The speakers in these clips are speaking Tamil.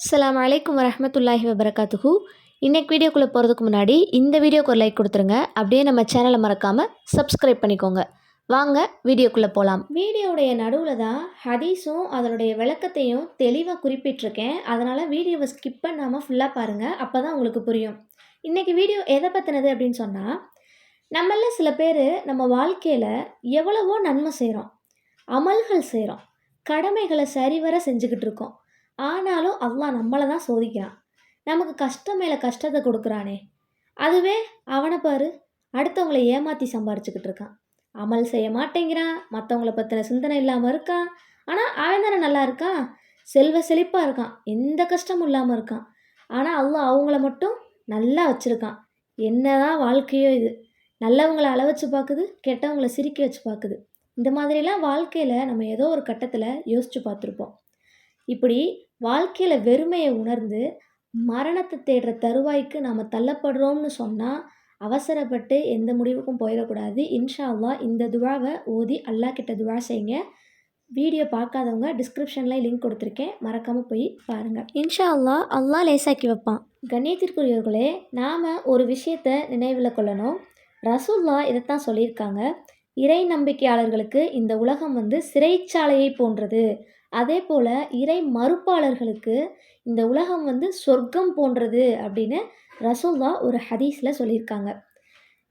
அஸ்லாம் அலைக்கும் வரமத்துல்லாஹி வபரகாத்துஹூ. இன்றைக்கு வீடியோக்குள்ளே போகிறதுக்கு முன்னாடி இந்த வீடியோக்கு ஒரு லைக் கொடுத்துருங்க. அப்படியே நம்ம சேனலை மறக்காமல் சப்ஸ்கிரைப் பண்ணிக்கோங்க. வாங்க வீடியோக்குள்ளே போகலாம் வீடியோவுடைய நடுவில் தான் ஹதீஸும் அதனுடைய விளக்கத்தையும் தெளிவாக குறிப்பிட்டிருக்கேன். அதனால் வீடியோவை ஸ்கிப் பண்ணாமல் ஃபுல்லாக பாருங்கள் அப்போ தான் உங்களுக்கு புரியும். இன்றைக்கி வீடியோ எதை பற்றினது அப்படின்னு சொன்னால் நம்மள சில பேர் நம்ம வாழ்க்கையில் எவ்வளவோ நன்மை செய்கிறோம் அமல்கள் செய்கிறோம் கடமைகளை சரிவர செஞ்சுக்கிட்டு இருக்கோம். ஆனாலும் அல்லாஹ் நம்மளை தான் சோதிக்கிறான். நமக்கு கஷ்டம் மேலே கஷ்டத்தை கொடுக்குறானே. அதுவே அவனை பாரு அடுத்தவங்களை ஏமாற்றி சம்பாரிச்சுக்கிட்டு இருக்கான். அமல் செய்ய மாட்டேங்கிறான் மற்றவங்கள பற்றின சிந்தனை இல்லாமல் இருக்கான். ஆனால் அவன் தானே நல்லா இருக்கான். செல்வ செழிப்பாக இருக்கான். எந்த கஷ்டமும் இல்லாமல் இருக்கான். ஆனால் அல்லாஹ் அவங்கள மட்டும் நல்லா வச்சுருக்கான். என்னதான் வாழ்க்கையோ இது. நல்லவங்களை அள வச்சு பார்க்குது கெட்டவங்கள சிரிக்க வச்சு பார்க்குது இந்த மாதிரிலாம் வாழ்க்கையில் நம்ம ஏதோ ஒரு கட்டத்தில் யோசித்து பார்த்துருப்போம். இப்படி வாழ்க்கையில் வெறுமையை உணர்ந்து மரணத்தை தேடுற தருவாய்க்கு நாம் தள்ளப்படுறோம்னு சொன்னால் அவசரப்பட்டு எந்த முடிவுக்கும் போயிடக்கூடாது. இன்ஷா அல்லாஹ் இந்த துவாவை ஓதி அல்லாஹ் கிட்ட துவா செய்யுங்க. வீடியோ பார்க்காதவங்க டிஸ்கிரிப்ஷனில் லிங்க் கொடுத்துருக்கேன். மறக்காமல் போய் பாருங்கள் இன்ஷா அல்லாஹ் அல்லாஹ் லேசாக்கி வைப்பான். கண்ணியத்திற்குரியவர்களே நாம் ஒரு விஷயத்தை நினைவில் கொள்ளணும். ரசூல்லா இதைத்தான் சொல்லியிருக்காங்க. இறை நம்பிக்கையாளர்களுக்கு இந்த உலகம் வந்து சிறைச்சாலையை போன்றது. அதே போல் இறை மறுப்பாளர்களுக்கு இந்த உலகம் வந்து சொர்க்கம் போன்றது அப்படின்னு ரசோல்லா ஒரு ஹதீஸில் சொல்லியிருக்காங்க.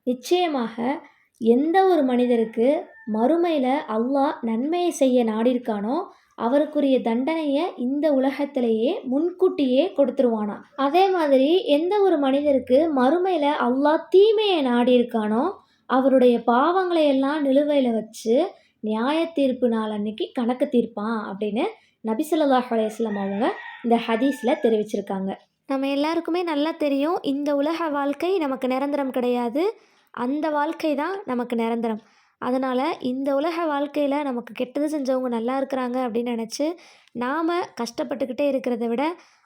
நிச்சயமாக எந்த ஒரு மனிதருக்கு மறுமையில் அல்லாஹ் நன்மையை செய்ய நாடியிருக்கானோ அவருக்குரிய தண்டனையை இந்த உலகத்திலேயே முன்கூட்டியே கொடுத்துருவானா. அதே மாதிரி எந்த ஒரு மனிதருக்கு மறுமையில் அல்லாஹ் தீமையை நாடியிருக்கானோ அவருடைய பாவங்களை எல்லாம் நிலுவையில் வச்சு நியாய தீர்ப்பு நாள் அன்னைக்கு கணக்கு தீர்ப்பான் அப்படின்னு நபிசல்லாஹ் அலையம் அவங்க இந்த ஹதீஸில் தெரிவிச்சிருக்காங்க. நம்ம எல்லாருக்குமே நல்லா தெரியும் இந்த உலக வாழ்க்கை நமக்கு நிரந்தரம் கிடையாது. அந்த வாழ்க்கை தான் நமக்கு நிரந்தரம். அதனால் இந்த உலக வாழ்க்கையில் நமக்கு கெட்டது செஞ்சவங்க நல்லா இருக்கிறாங்க அப்படின்னு நினச்சி நாம் கஷ்டப்பட்டுக்கிட்டே இருக்கிறத விட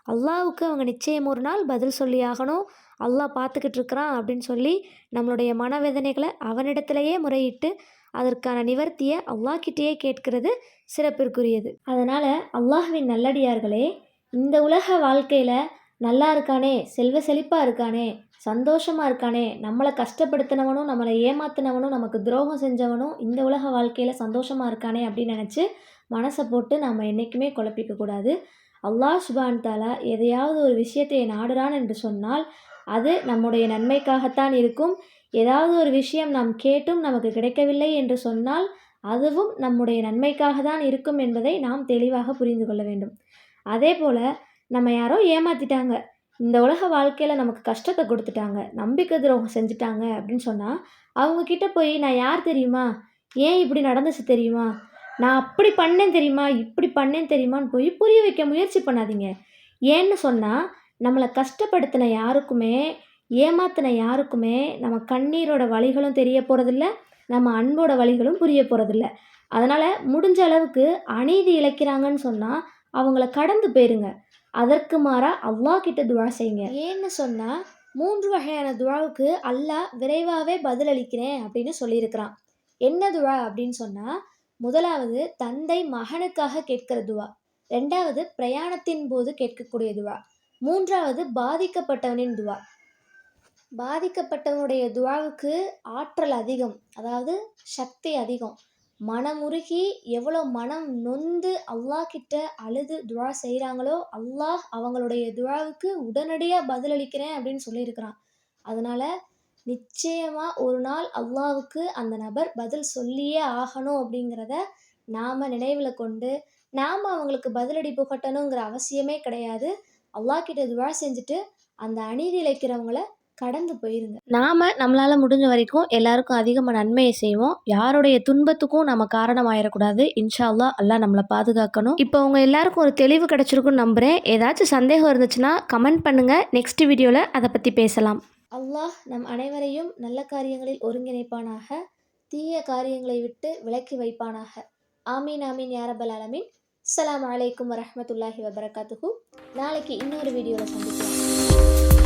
அல்லாவுக்கு அவங்க நிச்சயம் ஒரு நாள் பதில் சொல்லி ஆகணும். அல்லாஹ் பார்த்துக்கிட்டு இருக்கிறான் அப்படின்னு சொல்லி நம்மளுடைய மனவேதனைகளை அவனிடத்திலேயே முறையிட்டு அதற்கான நிவர்த்தியை அல்லாஹ்கிட்டேயே கேட்கிறது சிறப்பிற்குரியது. அதனால் அல்லாஹ்வின் நல்லடியார்களே இந்த உலக வாழ்க்கையில் நல்லா இருக்கானே செல்வ செழிப்பாக இருக்கானே சந்தோஷமாக இருக்கானே நம்மளை கஷ்டப்படுத்தினவனும் நம்மளை ஏமாத்தினவனும் நமக்கு துரோகம் செஞ்சவனும் இந்த உலக வாழ்க்கையில் சந்தோஷமாக இருக்கானே அப்படின்னு நினச்சி மனசை போட்டு நம்ம என்றைக்குமே குழப்பிக்கக்கூடாது அல்லாஹ் சுபான் தாலா எதையாவது ஒரு விஷயத்தை நாடுறான் என்று சொன்னால் அது நம்முடைய நன்மைக்காகத்தான் இருக்கும். ஏதாவது ஒரு விஷயம் நாம் கேட்டும் நமக்கு கிடைக்கவில்லை என்று சொன்னால் அதுவும் நம்முடைய நன்மைக்காக தான் இருக்கும் என்பதை நாம் தெளிவாக புரிந்து கொள்ள வேண்டும். அதே போல் நம்ம யாரோ ஏமாற்றிட்டாங்க இந்த உலக வாழ்க்கையில் நமக்கு கஷ்டத்தை கொடுத்துட்டாங்க. நம்பிக்கை துரோகம் செஞ்சுட்டாங்க அப்படின்னு சொன்னால் அவங்கக்கிட்ட போய் நான் யார் தெரியுமா? ஏன் இப்படி நடந்துச்சு தெரியுமா? நான் அப்படி பண்ணேன் தெரியுமா? இப்படி பண்ணேன் தெரியுமான்னு போய் புரிய வைக்க முயற்சி பண்ணாதீங்க. ஏன்னு சொன்னால் நம்மளை கஷ்டப்படுத்தின யாருக்குமே ஏமாத்தின யாருக்குமே நம்ம கண்ணீரோட வழிகளும் தெரிய போகிறதில்ல நம்ம அன்போட வழிகளும் புரிய போகிறதில்ல அதனால் முடிஞ்ச அளவுக்கு அநீதி இழைக்கிறாங்கன்னு சொன்னால் அவங்கள கடந்து போயிருங்க. அதற்கு மாறாக அவ்வா கிட்ட துவா செய்யுங்க. ஏன்னு சொன்னால் மூன்று வகையான துவாவுக்கு அல்லாஹ் விரைவாகவே பதிலளிக்கிறேன் அப்படின்னு சொல்லியிருக்கிறான். என்ன துவா அப்படின்னு சொன்னால் முதலாவது தந்தை மகனுக்காக கேட்கிற துவா. ரெண்டாவது பிரயாணத்தின் போது கேட்கக்கூடிய துவா. மூன்றாவது பாதிக்கப்பட்டவனின் துவா. பாதிக்கப்பட்டவனுடைய துவாவுக்கு ஆற்றல் அதிகம் அதாவது சக்தி அதிகம். மனமுருகி எவ்வளோ மனம் நொந்து அல்லாஹ் கிட்ட அழுது துவா செய்கிறாங்களோ அல்லாஹ் அவங்களுடைய துவாவுக்கு உடனடியாக பதிலளிக்கிறேன் அப்படின்னு சொல்லியிருக்கிறான். அதனால் நிச்சயமாக ஒரு நாள் அல்லாவுக்கு அந்த நபர் பதில் சொல்லியே ஆகணும் அப்படிங்கிறத நாம் நினைவில் கொண்டு நாம் அவங்களுக்கு பதிலடி புகட்டணுங்கிற அவசியமே கிடையாது. அல்லாஹ் கிட்ட துவா செஞ்சுட்டு அந்த அநீதி இழைக்கிறவங்கள கடந்து போயிருங்க. நாம் நம்மளால் முடிஞ்ச வரைக்கும் எல்லாருக்கும் அதிகமாக நன்மையை செய்வோம். யாருடைய துன்பத்துக்கும் நம்ம காரணமாயிடக்கூடாது இன்ஷா அல்லா அல்லா நம்மளை பாதுகாக்கணும். இப்போ உங்க எல்லாருக்கும் ஒரு தெளிவு கிடைச்சிருக்குன்னு நம்புகிறேன் ஏதாச்சும் சந்தேகம் இருந்துச்சுன்னா கமெண்ட் பண்ணுங்கள் நெக்ஸ்ட் வீடியோவில் அதை பற்றி பேசலாம். அல்லாஹ் நம் அனைவரையும் நல்ல காரியங்களில் ஒருங்கிணைப்பானாக. தீய காரியங்களை விட்டு விலக்கி வைப்பானாக. ஆமீன் ஆமீன் யாரபல் அலமீன் அஸ்ஸலாமு அலைக்கும் வரஹ்மத்துல்லாஹி வபரகாத்துஹு. நாளைக்கு இன்னொரு வீடியோவில் சந்திக்கலாம்.